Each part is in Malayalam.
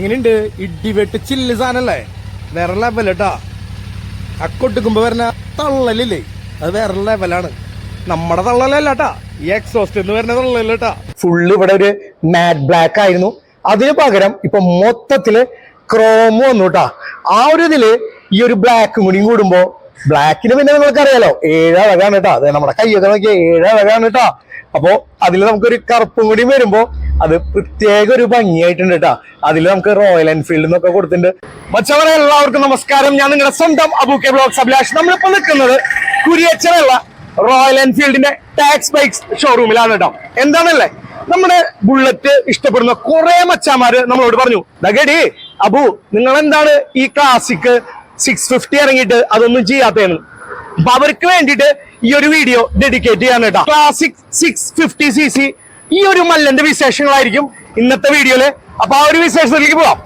എങ്ങനെയുണ്ട്? ഇടിവെട്ട് ചില്ല് സാധനല്ലേ? വേറെ ലെവലട്ടാ അക്കൊട്ടിക്കുമ്പോ വരുന്ന തള്ളലില്ലേ? അത് വേറെ ലെവലാണ് നമ്മുടെ തള്ളലല്ലാട്ടാ. ഈ എക്സോസ്റ്റ് എന്ന് വരുന്ന തള്ളലട്ടാ ഫുള്ള് ഇവിടെ ഒരു മാറ്റ് ബ്ലാക്ക് ആയിരുന്നു. അതിന് പകരം ഇപ്പൊ മൊത്തത്തിൽ ക്രോം വന്നു കേട്ടാ ആ ഒരു ഇതിൽ ഈ ഒരു ബ്ലാക്കും കൂടിയും കൂടുമ്പോ ബ്ലാക്കിന് പിന്നെ നിങ്ങൾക്ക് അറിയാലോ ഏഴ് അഴകാണ് കേട്ടോ അതെ നമ്മുടെ കയ്യൊക്കെ നോക്കിയാൽ ഏഴ് അഴകാണ് കേട്ടോ അപ്പോ അതിൽ നമുക്കൊരു കറുപ്പും കൂടി വരുമ്പോ അത് പ്രത്യേക ഒരു ഭംഗിയായിട്ടുണ്ട് കേട്ടോ അതിൽ നമുക്ക് റോയൽ എൻഫീൽഡ് എന്നൊക്കെ കൊടുത്തിട്ടുണ്ട്. മച്ചവരെ എല്ലാവർക്കും നമസ്കാരം. ഞാൻ നിങ്ങളുടെ സ്വന്തം അബൂക്കെ ബ്ലോഗ്സ് അഭിലാഷ്. നമ്മളിപ്പോ നിൽക്കുന്നത് കുരിയച്ചറുള്ള റോയൽ എൻഫീൽഡിന്റെ ടാക്സ് ബൈക്സ് ഷോറൂമിലാണ് കേട്ടോ എന്താണല്ലേ? നമ്മുടെ ബുള്ളറ്റ് ഇഷ്ടപ്പെടുന്ന കുറെ മച്ചാമാര് നമ്മളോട് പറഞ്ഞു ദഗടി അബു നിങ്ങൾ എന്താണ് ഈ ക്ലാസിക് സിക്സ് ഫിഫ്റ്റി ഇറങ്ങിയിട്ട് അതൊന്നും ചെയ്യാത്തതെന്ന്? അപ്പൊ അവർക്ക് വേണ്ടിയിട്ട് ഈ ഒരു വീഡിയോ ഡെഡിക്കേറ്റ് ചെയ്യാൻ കേട്ടോ. Classic six fifty C C ഈ ഒരു മല്ലന്റെ വിശേഷങ്ങളായിരിക്കും ഇന്നത്തെ വീഡിയോയിൽ അപ്പൊ ആ ഒരു വിശേഷത്തിലേക്ക് പോവാം.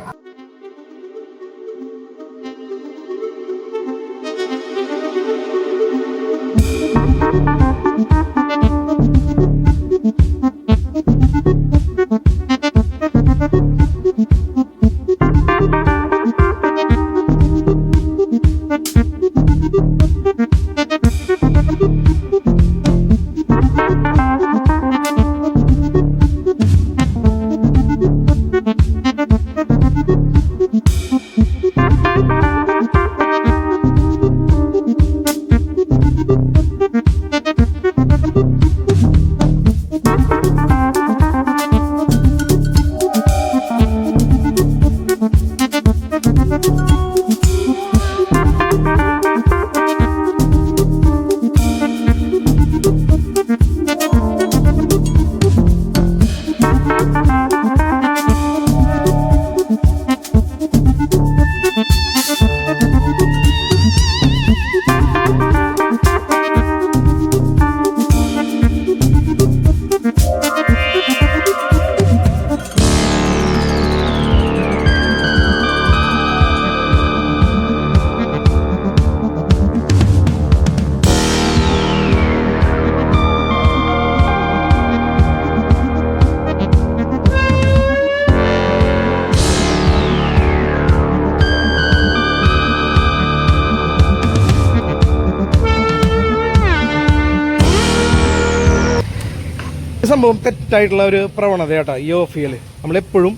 സംഭവം തെറ്റായിട്ടുള്ള ഒരു പ്രവണത കേട്ടാ ഈ ഓഫ് ചെയ്യൽ നമ്മളെപ്പോഴും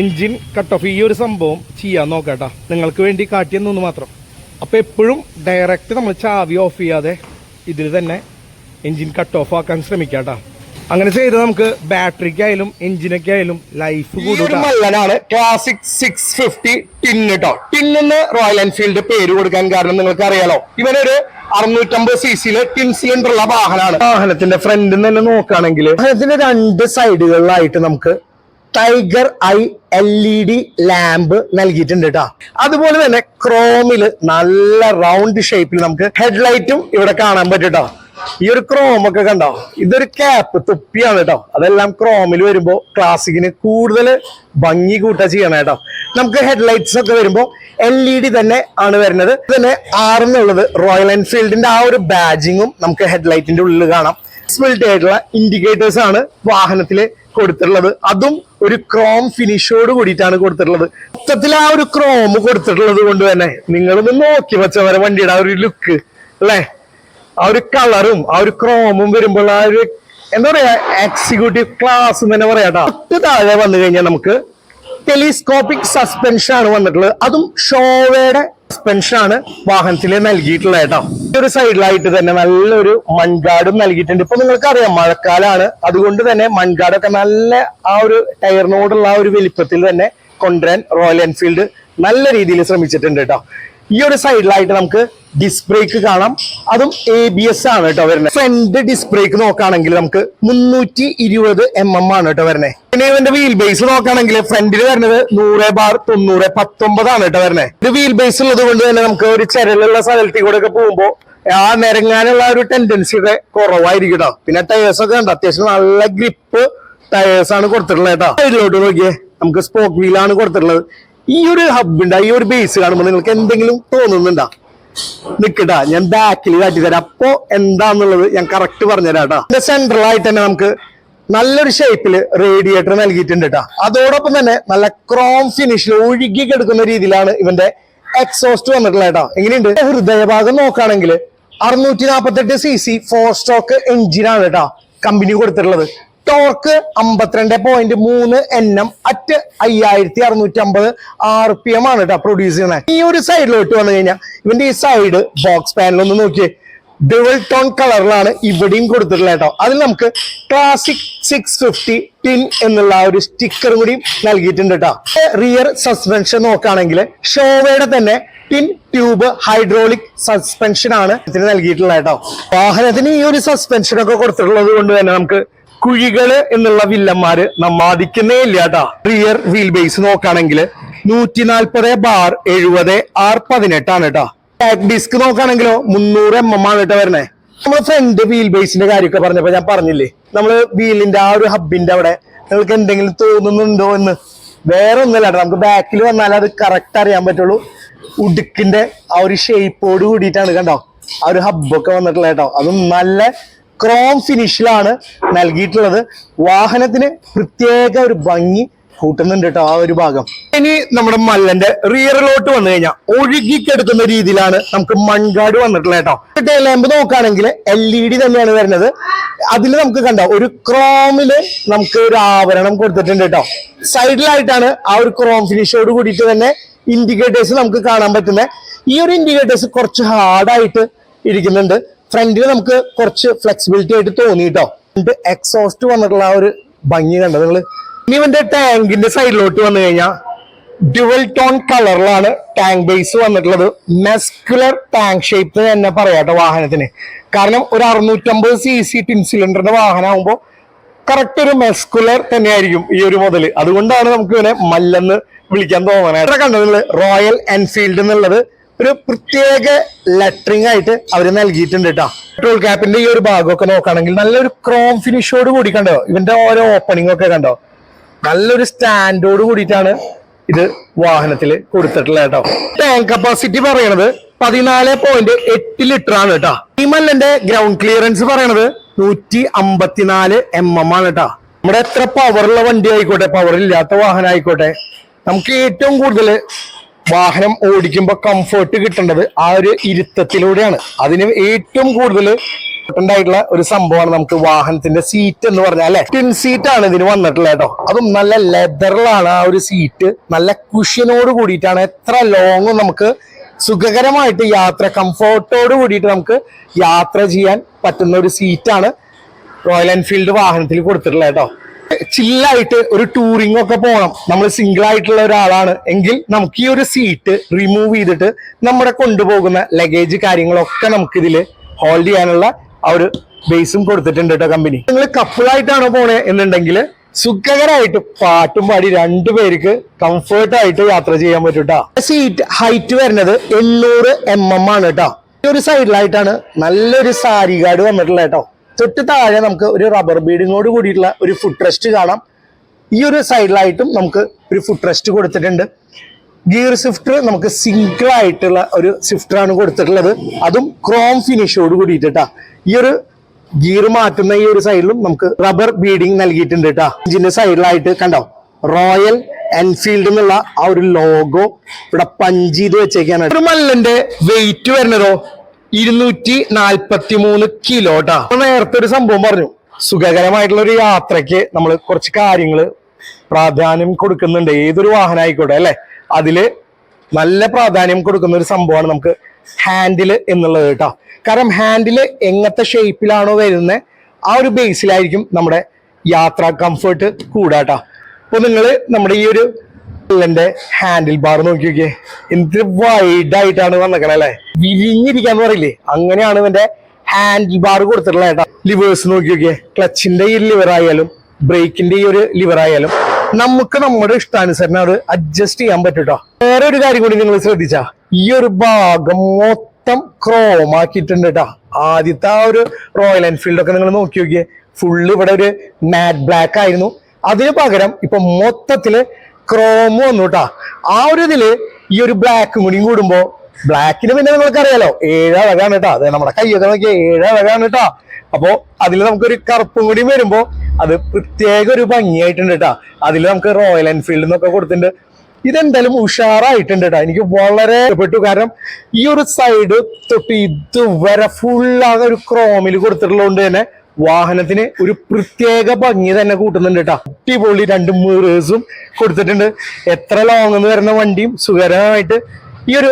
എൻജിൻ കട്ട് ഓഫ് ഈ ഒരു സംഭവം ചെയ്യാൻ നോക്കാട്ടാ. നിങ്ങൾക്ക് വേണ്ടി കാട്ടിയെന്നൊന്ന് മാത്രം. അപ്പോൾ എപ്പോഴും ഡയറക്റ്റ് നമ്മൾ ചാവി ഓഫ് ചെയ്യാതെ ഇതിൽ തന്നെ എൻജിൻ കട്ട് ഓഫ് ആക്കാൻ ശ്രമിക്കാട്ടാ. അങ്ങനെ ചെയ്ത് നമുക്ക് ബാറ്ററിക്കായാലും എഞ്ചിനൊക്കെ ആയാലും ലൈഫ് കൂടുതലാണ് മല്ലനാണ് ക്ലാസിക് സിക്സ് ഫിഫ്റ്റി ടിൻ കേട്ടോ ടിന്നിന് റോയൽ എൻഫീൽഡ് പേര് കൊടുക്കാൻ കാരണം നിങ്ങൾക്ക് അറിയാലോ ഇവനൊരു അറുന്നൂറ്റമ്പത് സി സിയിലെ ടിൻ സിലിണ്ടർ ഉള്ള വാഹനമാണ്. വാഹനത്തിന്റെ ഫ്രണ്ട് തന്നെ നോക്കുകയാണെങ്കിൽ വാഹനത്തിന്റെ രണ്ട് സൈഡുകളിലായിട്ട് നമുക്ക് tiger eye L E D lamp നൽകിയിട്ടുണ്ട് കേട്ടോ അതുപോലെ തന്നെ ക്രോമിൽ നല്ല റൗണ്ട് ഷേപ്പിൽ നമുക്ക് ഹെഡ്ലൈറ്റും ഇവിടെ കാണാൻ പറ്റും ട്ടോ. ഈ ഒരു ക്രോം ഒക്കെ കണ്ടോ? ഇതൊരു ക്യാപ്പ് തൊപ്പിയാണ് കേട്ടോ. അതെല്ലാം ക്രോമിൽ വരുമ്പോ ക്ലാസിക്കിന് കൂടുതൽ ഭംഗി കൂട്ടാ ചെയ്യണം കേട്ടോ. നമുക്ക് ഹെഡ്ലൈറ്റ്സ് ഒക്കെ വരുമ്പോ എൽ ഇ ഡി തന്നെ ആണ് വരുന്നത്. തന്നെ ആറെന്നുള്ളത് റോയൽ എൻഫീൽഡിന്റെ ആ ഒരു ബാജിങ്ങും നമുക്ക് ഹെഡ്ലൈറ്റിന്റെ ഉള്ളിൽ കാണാം. സ്പിൽറ്റ് ആയിട്ടുള്ള ഇൻഡിക്കേറ്റേഴ്സ് ആണ് വാഹനത്തിൽ കൊടുത്തിട്ടുള്ളത്. അതും ഒരു ക്രോം ഫിനിഷോട് കൂടിയിട്ടാണ് കൊടുത്തിട്ടുള്ളത്. മൊത്തത്തിൽ ആ ഒരു ക്രോം കൊടുത്തിട്ടുള്ളത് കൊണ്ട് തന്നെ നിങ്ങളൊന്ന് നോക്കി വെച്ചവരെ വണ്ടിയുടെ ആ ഒരു ലുക്ക് അല്ലേ? ആ ഒരു കളറും ആ ഒരു ക്രോമും വരുമ്പോൾ ആ ഒരു എന്താ പറയാ എക്സിക്യൂട്ടീവ് ക്ലാസ് എന്ന് തന്നെ പറയാട്ടോ തൊട്ട് താഴെ വന്നു കഴിഞ്ഞാൽ നമുക്ക് ടെലിസ്കോപ്പിക് സസ്പെൻഷൻ ആണ് വന്നിട്ടുള്ളത്. അതും ഷോവയുടെ സസ്പെൻഷൻ ആണ് വാഹനത്തിൽ നൽകിയിട്ടുള്ളത് കേട്ടോ ഒരു സൈഡിലായിട്ട് തന്നെ നല്ലൊരു മൺകാടും നൽകിയിട്ടുണ്ട്. ഇപ്പൊ നിങ്ങൾക്ക് അറിയാം മഴക്കാലാണ്. അതുകൊണ്ട് തന്നെ മൺകാടൊക്കെ നല്ല ആ ഒരു ടയറിനോടുള്ള ആ ഒരു വലിപ്പത്തിൽ തന്നെ കൊണ്ടുവരാൻ റോയൽ എൻഫീൽഡ് നല്ല രീതിയിൽ ശ്രമിച്ചിട്ടുണ്ട് കേട്ടോ ഈ ഒരു സൈഡിലായിട്ട് നമുക്ക് ഡിസ്ക് ബ്രേക്ക് കാണാം. അതും എ ബി എസ് ആണ് കേട്ടോ വരുന്നത്. ഫ്രണ്ട് ഡിസ്ക് ബ്രേക്ക് നോക്കുകയാണെങ്കിൽ നമുക്ക് മുന്നൂറ്റി ഇരുപത് എം എം ആണ് കേട്ടോ വരുന്നത്. പിന്നെ ഇവന്റെ വീൽ ബേസ് നോക്കുകയാണെങ്കിൽ ഫ്രണ്ടിൽ വരുന്നത് നൂറ് ബാർ തൊണ്ണൂറ് പത്തൊമ്പതാണ് കേട്ടോ വരുന്നത്. ഇത് വീൽ ബേസ് ഉള്ളത് കൊണ്ട് തന്നെ നമുക്ക് ഒരു ചരലുള്ള സ്ഥലത്തിൽ കൂടെ ഒക്കെ പോകുമ്പോൾ ആ നിരങ്ങാനുള്ള ഒരു ടെൻഡൻസി കുറവായിരിക്കും കേട്ടോ പിന്നെ ടയേഴ്സ് ഒക്കെ ഉണ്ട് അത്യാവശ്യം നല്ല ഗ്രിപ്പ് ടയേഴ്സ് ആണ് കൊടുത്തിട്ടുള്ളത് കേട്ടോ സൈഡിലോട്ട് നോക്കിയേ. നമുക്ക് സ്പോക്ക് വീലാണ് കൊടുത്തിട്ടുള്ളത്. ഈ ഒരു ഹബിന്റെ ഈ ഒരു ബേസ് കാണുമ്പോൾ നിങ്ങൾക്ക് എന്തെങ്കിലും തോന്നുന്നുണ്ടോ? നിക്കട്ടാ ഞാൻ ബാക്കിൽ കാട്ടി തരാം. അപ്പോ എന്താന്നുള്ളത് ഞാൻ കറക്റ്റ് പറഞ്ഞുതരാം കേട്ടോ സെൻട്രൽ ആയിട്ട് തന്നെ നമുക്ക് നല്ലൊരു ഷേപ്പിൽ റേഡിയേറ്റർ നൽകിയിട്ടുണ്ട് കേട്ടോ അതോടൊപ്പം തന്നെ നല്ല ക്രോം ഫിനിഷിൽ ഒഴുകി കിടക്കുന്ന രീതിയിലാണ് ഇവന്റെ എക്സോസ്റ്റ് വന്നിട്ടുള്ളത് കേട്ടോ എങ്ങനെയുണ്ട്? ഹൃദയഭാഗം നോക്കുകയാണെങ്കിൽ അറുന്നൂറ്റി നാൽപ്പത്തെട്ട് സി സി ഫോർ സ്റ്റോക്ക് എഞ്ചിനാണ് കേട്ടോ കമ്പനി കൊടുത്തിട്ടുള്ളത്. ടോർക്ക് അമ്പത്തിരണ്ട് പോയിന്റ് മൂന്ന് എൻ എം അറ്റ് അയ്യായിരത്തി അറുന്നൂറ്റി അമ്പത് ആർ പി എം ആണ് കേട്ടോ പ്രൊഡ്യൂസ് ചെയ്യുന്നത് ഈ ഒരു സൈഡിലോട്ട് വന്നു കഴിഞ്ഞാൽ ഇവന്റെ ഈ സൈഡ് ബോക്സ് പാനൽ ഒന്ന് നോക്കിയേ ഡുവൽ ടോൺ കളറിലാണ് ഇവിടെയും കൊടുത്തിട്ടുള്ളത് കേട്ടോ അതിൽ നമുക്ക് ക്ലാസിക് സിക്സ് ഫിഫ്റ്റി ടിൻ എന്നുള്ള ഒരു സ്റ്റിക്കർ കൂടി നൽകിയിട്ടുണ്ട് കേട്ടോ റിയർ സസ്പെൻഷൻ നോക്കുകയാണെങ്കിൽ ഷോവയുടെ തന്നെ ടിൻ ട്യൂബ് ഹൈഡ്രോളിക് സസ്പെൻഷൻ ആണ് ഇതിന് നൽകിയിട്ടുള്ളത് കേട്ടോ വാഹനത്തിന് ഈ ഒരു സസ്പെൻഷൻ ഒക്കെ കൊടുത്തിട്ടുള്ളത് കൊണ്ട് തന്നെ നമുക്ക് കുഴികൾ എന്നുള്ള വില്ലന്മാര് നമ്മാദിക്കുന്നേ ഇല്ല കേട്ടോ റിയർ വീൽ ബേസ് നോക്കുകയാണെങ്കിൽ നൂറ്റി നാൽപ്പത് ബാർ എഴുപത് ആർ പതിനെട്ടാണ് കേട്ടോ ബാക്ക് ഡിസ്ക് നോക്കുകയാണെങ്കിലോ മുന്നൂറ് എം എം ആണ് കേട്ടോ വരണേ നമ്മൾ ഫ്രണ്ട് വീൽ ബേസിന്റെ കാര്യമൊക്കെ പറഞ്ഞപ്പോ ഞാൻ പറഞ്ഞില്ലേ? നമ്മൾ വീലിന്റെ ആ ഒരു ഹബിന്റെ അവിടെ നിങ്ങൾക്ക് എന്തെങ്കിലും തോന്നുന്നുണ്ടോ എന്ന്? വേറെ ഒന്നുമില്ല നമുക്ക് ബാക്കിൽ വന്നാൽ അത് കറക്റ്റ് അറിയാൻ പറ്റുള്ളൂ. ഉടുക്കിന്റെ ആ ഒരു ഷേപ്പോട് കൂടിയിട്ടാണ് കണ്ടോ? ആ ഒരു ഹബ്ബൊക്കെ വന്നിട്ടുള്ളത് കേട്ടോ അതും നല്ല ക്രോം ഫിനിഷിലാണ് നൽകിയിട്ടുള്ളത്. വാഹനത്തിന് പ്രത്യേക ഒരു ഭംഗി കൂട്ടുന്നുണ്ട് കേട്ടോ ആ ഒരു ഭാഗം. ഇനി നമ്മുടെ മല്ലന്റെ റിയറിലോട്ട് വന്നു കഴിഞ്ഞാൽ ഒഴുകിക്കെടുക്കുന്ന രീതിയിലാണ് നമുക്ക് മൺകാട് വന്നിട്ടുള്ളത് കേട്ടോ ലാമ്പ് നോക്കുകയാണെങ്കിൽ എൽ ഇ ഡി തന്നെയാണ് വരുന്നത്. അതിൽ നമുക്ക് കണ്ടോ ഒരു ക്രോമിൽ നമുക്ക് ഒരു ആവരണം കൊടുത്തിട്ടുണ്ട് കേട്ടോ സൈഡിലായിട്ടാണ് ആ ഒരു ക്രോം ഫിനിഷോട് കൂടിയിട്ട് തന്നെ ഇൻഡിക്കേറ്റേഴ്സ് നമുക്ക് കാണാൻ പറ്റുന്നത്. ഈ ഒരു ഇൻഡിക്കേറ്റേഴ്സ് കുറച്ച് ഹാർഡായിട്ട് ഇരിക്കുന്നുണ്ട്. ഫ്രണ്ടിൽ നമുക്ക് കുറച്ച് ഫ്ലെക്സിബിലിറ്റി ആയിട്ട് തോന്നി കേട്ടോ എക്സോസ്റ്റ് വന്നിട്ടുള്ള ആ ഒരു ഭംഗി കണ്ടത് നിങ്ങൾ ഇനി ഇവന്റെ ടാങ്കിന്റെ സൈഡിലോട്ട് വന്നു കഴിഞ്ഞാൽ ഡ്യുവൽ ടോൺ കളറിലാണ് ടാങ്ക് ബേസ് വന്നിട്ടുള്ളത്. മെസ്കുലർ ടാങ്ക് ഷേപ്പ് തന്നെ പറയാട്ടോ വാഹനത്തിന്. കാരണം ഒരു അറുന്നൂറ്റമ്പത് സി സി ടിൻ സിലിണ്ടറിന്റെ വാഹനമാകുമ്പോൾ കറക്റ്റ് ഒരു മെസ്കുലർ തന്നെയായിരിക്കും ഈ ഒരു മുതൽ അതുകൊണ്ടാണ് നമുക്ക് ഇവനെ മല്ലെന്ന് വിളിക്കാൻ തോന്നുന്നത് കണ്ടത് റോയൽ എൻഫീൽഡ് എന്നുള്ളത് ഒരു പ്രത്യേക ലെറ്ററിംഗ് ആയിട്ട് അവർ നൽകിയിട്ടുണ്ട് കേട്ടോ പെട്രോൾ ക്യാപ്പിന്റെ ഈ ഒരു ഭാഗമൊക്കെ നോക്കുകയാണെങ്കിൽ നല്ലൊരു ക്രോം ഫിനിഷോട് കൂടി കണ്ടോ? ഇവന്റെ ഓരോ ഓപ്പണിംഗ് ഒക്കെ കണ്ടോ? നല്ലൊരു സ്റ്റാൻഡോട് കൂടിയിട്ടാണ് ഇത് വാഹനത്തിൽ കൊടുത്തിട്ടുള്ളത് കേട്ടോ ടാങ്ക് കപ്പാസിറ്റി പറയണത് പതിനാല് പോയിന്റ് എട്ട് ലിറ്റർ ആണ് കേട്ടോ ഹിമല്ലന്റെ ഗ്രൗണ്ട് ക്ലിയറൻസ് പറയണത് നൂറ്റി അമ്പത്തിനാല് എം എം ആണ് കേട്ടോ നമ്മുടെ എത്ര പവറുള്ള വണ്ടി ആയിക്കോട്ടെ പവർ ഇല്ലാത്ത വാഹനം ആയിക്കോട്ടെ നമുക്ക് ഏറ്റവും കൂടുതൽ വാഹനം ഓടിക്കുമ്പോൾ കംഫർട്ട് കിട്ടേണ്ടത് ആ ഒരു ഇരുത്തത്തിലൂടെയാണ്. അതിന് ഏറ്റവും കൂടുതൽ ഉണ്ടായിട്ടുള്ള ഒരു സംഭവമാണ് നമുക്ക് വാഹനത്തിന്റെ സീറ്റ് എന്ന് പറഞ്ഞാൽ അല്ലെ? ടിൻ സീറ്റ് ആണ് ഇതിന് വന്നിട്ടുള്ളത് കേട്ടോ. അതും നല്ല ലെതറിലാണ് ആ ഒരു സീറ്റ് നല്ല കുഷ്യനോട് കൂടിയിട്ടാണ് എത്ര ലോങ്ങും നമുക്ക് സുഖകരമായിട്ട് യാത്ര കംഫോർട്ടോട് കൂടിയിട്ട് നമുക്ക് യാത്ര ചെയ്യാൻ പറ്റുന്ന ഒരു സീറ്റാണ് റോയൽ എൻഫീൽഡ് വാഹനത്തിൽ കൊടുത്തിട്ടുള്ളത് കേട്ടോ. ചില്ലായിട്ട് ഒരു ടൂറിംഗ് ഒക്കെ പോകണം നമ്മൾ സിംഗിൾ ആയിട്ടുള്ള ഒരാളാണ്. എങ്കിൽ നമുക്ക് ഈ ഒരു സീറ്റ് റിമൂവ് ചെയ്തിട്ട് നമ്മുടെ കൊണ്ടുപോകുന്ന ലഗേജ് കാര്യങ്ങളൊക്കെ നമുക്ക് ഇതിൽ ഹോൾഡ് ചെയ്യാനുള്ള ആ ഒരു ബേസും കൊടുത്തിട്ടുണ്ട് കേട്ടോ കമ്പനി നിങ്ങൾ കപ്പിളായിട്ടാണോ പോണേ എന്നുണ്ടെങ്കിൽ സുഖകരമായിട്ട് പാട്ടും പാടി രണ്ടു പേർക്ക് കംഫേർട്ടായിട്ട് യാത്ര ചെയ്യാൻ പറ്റും സീറ്റ് ഹൈറ്റ് വരുന്നത് എണ്ണൂറ് എം എം ആണ് കേട്ടോ ഒരു സൈഡിലായിട്ടാണ് നല്ലൊരു സാരി കാർഡ് വന്നിട്ടുള്ളത് കേട്ടോ തൊട്ട് താഴെ നമുക്ക് ഒരു റബ്ബർ ബീഡിങ്ങോട് കൂടിയിട്ടുള്ള ഒരു ഫുഡ് റെസ്റ്റ് കാണാം. ഈ ഒരു സൈഡിലായിട്ടും നമുക്ക് ഒരു ഫുഡ് റെസ്റ്റ് കൊടുത്തിട്ടുണ്ട്. ഗിയർ സ്വിഫ്റ്റർ നമുക്ക് സിംഗിൾ ആയിട്ടുള്ള ഒരു സ്വിഫ്റ്ററാണ് കൊടുത്തിട്ടുള്ളത്. അതും ക്രോം ഫിനിഷോട് കൂടിയിട്ടാ ഈ ഒരു ഗിയർ മാറ്റുന്ന ഈ ഒരു സൈഡിലും നമുക്ക് റബ്ബർ ബീഡിങ് നൽകിയിട്ടുണ്ട് കേട്ടോ ഇതിന്റെ സൈഡിലായിട്ട് കണ്ടോ? റോയൽ എൻഫീൽഡ് എന്നുള്ള ആ ഒരു ലോഗോ ഇവിടെ പഞ്ച് ചെയ്ത് വെച്ചേക്കാണ്. ഒരു മല്ലന്റെ വെയിറ്റ് വരുന്നതോ ഇരുന്നൂറ്റി നാൽപ്പത്തി മൂന്ന് കിലോട്ടാ നേരത്തെ ഒരു സംഭവം പറഞ്ഞു. സുഖകരമായിട്ടുള്ള ഒരു യാത്രയ്ക്ക് നമ്മൾ കുറച്ച് കാര്യങ്ങൾ പ്രാധാന്യം കൊടുക്കുന്നുണ്ട്. ഏതൊരു വാഹനം ആയിക്കോട്ടെ അല്ലെ? അതിൽ നല്ല പ്രാധാന്യം കൊടുക്കുന്ന ഒരു സംഭവമാണ് നമുക്ക് ഹാൻഡിൽ എന്നുള്ളത് കേട്ടോ കാരണം ഹാൻഡിൽ എങ്ങനത്തെ ഷേപ്പിലാണോ വരുന്നത് ആ ഒരു ബേസിലായിരിക്കും നമ്മുടെ യാത്ര കംഫർട്ട് കൂടാട്ടോ അപ്പൊ നിങ്ങൾ നമ്മുടെ ഈ ഒരു ന്റെ ഹാൻഡിൽ ബാർ നോക്കി നോക്കിയേ. എന്ത് വൈഡ് ആയിട്ടാണ് വന്നേക്കണേ അല്ലെ? വിരിഞ്ഞിരിക്കാൻ പറയില്ലേ? അങ്ങനെയാണ് ഇവന്റെ ഹാൻഡിൽ ബാർ കൊടുത്തിട്ടുള്ള ഏട്ടാ ലിവേഴ്സ് നോക്കി നോക്കിയേ. ക്ലച്ചിന്റെ ഈ ലിവർ ആയാലും ബ്രേക്കിന്റെ ഈ ഒരു ലിവർ ആയാലും നമുക്ക് നമ്മുടെ ഇഷ്ടാനുസരണം അത് അഡ്ജസ്റ്റ് ചെയ്യാൻ പറ്റൂട്ടോ വേറെ ഒരു കാര്യം കൂടി നിങ്ങൾ ശ്രദ്ധിച്ചാ. ഈ ഒരു ഭാഗം മൊത്തം ക്രോം ആക്കിയിട്ടുണ്ട് കേട്ടോ. ആദ്യത്തെ ആ ഒരു റോയൽ എൻഫീൽഡ് ഒക്കെ നിങ്ങൾ നോക്കി നോക്കിയേ. ഫുള്ള് ഇവിടെ ഒരു മാറ്റ് ബ്ലാക്ക് ആയിരുന്നു. അതിന് പകരം ഇപ്പൊ മൊത്തത്തിൽ ക്രോം വന്നു കേട്ടാ ആ ഒരു ഇതിൽ ഈ ഒരു ബ്ലാക്കും മുടിയും കൂടുമ്പോ ബ്ലാക്കിന് പിന്നെ നിങ്ങൾക്ക് അറിയാലോ ഏഴാ വകാണ് കേട്ടോ അതെ നമ്മുടെ കയ്യൊക്കെ നോക്കിയ വകാണ് കേട്ടോ അപ്പോ അതിൽ നമുക്കൊരു കറുപ്പും കൂടി വരുമ്പോ അത് പ്രത്യേക ഒരു ഭംഗിയായിട്ടുണ്ട് കേട്ടാ അതിൽ നമുക്ക് റോയൽ എൻഫീൽഡ് എന്നൊക്കെ കൊടുത്തിട്ടുണ്ട്. ഇതെന്തായാലും ഉഷാറായിട്ടുണ്ട് കേട്ടോ എനിക്ക് വളരെ ഇഷ്ടപ്പെട്ടു. കാരണം ഈ ഒരു സൈഡ് തൊട്ട് ഇതുവരെ ഫുള്ളാകെ ഒരു ക്രോമിൽ കൊടുത്തിട്ടുള്ളതുകൊണ്ട് തന്നെ വാഹനത്തിന് ഒരു പ്രത്യേക ഭംഗി തന്നെ കൂട്ടുന്നുണ്ട് കേട്ടോ അടിപൊളി രണ്ട് മിറേഴ്സും കൊടുത്തിട്ടുണ്ട്. എത്ര ലോങ് എന്ന് വരുന്ന വണ്ടിയും സുഖകരമായിട്ട് ഈ ഒരു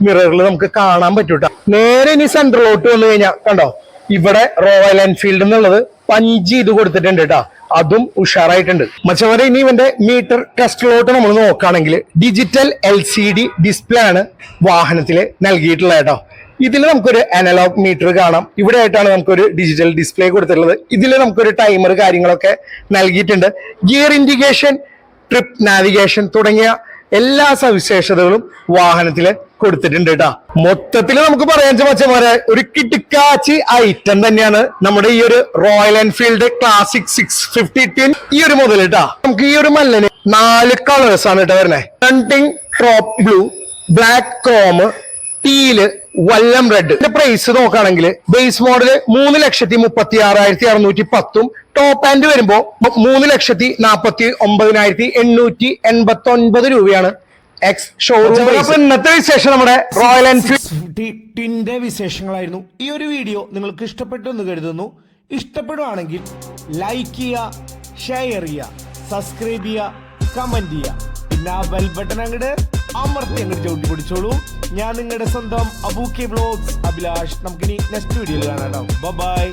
മിററിൽ നമുക്ക് കാണാൻ പറ്റും കേട്ടോ നേരെ ഇനി സെൻട്രലോട്ട് വന്നു കഴിഞ്ഞാൽ കണ്ടോ? ഇവിടെ റോയൽ എൻഫീൽഡ് എന്നുള്ളത് പഞ്ച് ചെയ്ത് കൊടുത്തിട്ടുണ്ട് കേട്ടോ അതും ഉഷാറായിട്ടുണ്ട്. മച്ചവരെ ഇനി ഇവന്റെ മീറ്റർ ടെസ്റ്റിലോട്ട് നമ്മൾ നോക്കുകയാണെങ്കിൽ ഡിജിറ്റൽ എൽ ഡിസ്പ്ലേ ആണ് വാഹനത്തിൽ നൽകിയിട്ടുള്ളത് കേട്ടോ ഇതിൽ നമുക്കൊരു അനലോഗ് മീറ്റർ കാണാം. ഇവിടെ ആയിട്ടാണ് നമുക്കൊരു ഡിജിറ്റൽ ഡിസ്പ്ലേ കൊടുത്തിട്ടുള്ളത്. ഇതിൽ നമുക്കൊരു ടൈമർ കാര്യങ്ങളൊക്കെ നൽകിയിട്ടുണ്ട്. ഗിയർ ഇൻഡിക്കേഷൻ ട്രിപ്പ് നാവിഗേഷൻ തുടങ്ങിയ എല്ലാ സവിശേഷതകളും വാഹനത്തിൽ കൊടുത്തിട്ടുണ്ട് കേട്ടോ മൊത്തത്തിൽ നമുക്ക് പറയാൻ മച്ചമാരെ ഒരു കിടുക്കാച്ചി ഐറ്റം തന്നെയാണ് നമ്മുടെ ഈ ഒരു Royal Enfield classic six fifty twin ഈ ഒരു മുതൽ കേട്ടാ നമുക്ക് ഈ ഒരു മല്ലന് നാല് കളേഴ്സ് ആണ് കേട്ടോ വരുന്നത് ഫ്രണ്ടിങ് top blue black chrome teal വല്ലം റെഡ് ഇതിന്റെ പ്രൈസ് നോക്കുകയാണെങ്കിൽ ബേസ് മോഡൽ മൂന്ന് ലക്ഷത്തി മുപ്പത്തി ആറായിരത്തി അറുന്നൂറ്റി പത്തും ടോപ്പ് ആൻഡ് വരുമ്പോ മൂന്ന് ലക്ഷത്തി നാപ്പത്തി ഒമ്പതിനായിരത്തി എണ്ണൂറ്റി എൺപത്തി ഒൻപത് രൂപയാണ് എക്സ് ഷോറൂം ഇന്നത്തെ വിശേഷം നമ്മുടെ റോയൽ എൻഫീൽഡ് വിശേഷങ്ങളായിരുന്നു. ഈ ഒരു വീഡിയോ നിങ്ങൾക്ക് ഇഷ്ടപ്പെട്ടു എന്ന് കരുതുന്നു. ഇഷ്ടപ്പെടുവാണെങ്കിൽ ലൈക്ക് ചെയ്യുക ഷെയർ ചെയ്യുക സബ്സ്ക്രൈബ് ചെയ്യുക കമന്റ് ചെയ്യുക. പിന്നെ ആ ബെൽ ബട്ടൺ അങ്ങോട്ട് അമർത്തി അങ്ങോട്ട് ചവിട്ടി പിടിച്ചോളൂ. ഞാൻ നിങ്ങളുടെ സ്വന്തം അബൂക്കെ ബ്ലോഗ്സ് അഭിലാഷ് നമുക്കിനി നെക്സ്റ്റ് വീഡിയോയിൽ കാണാം ബൈ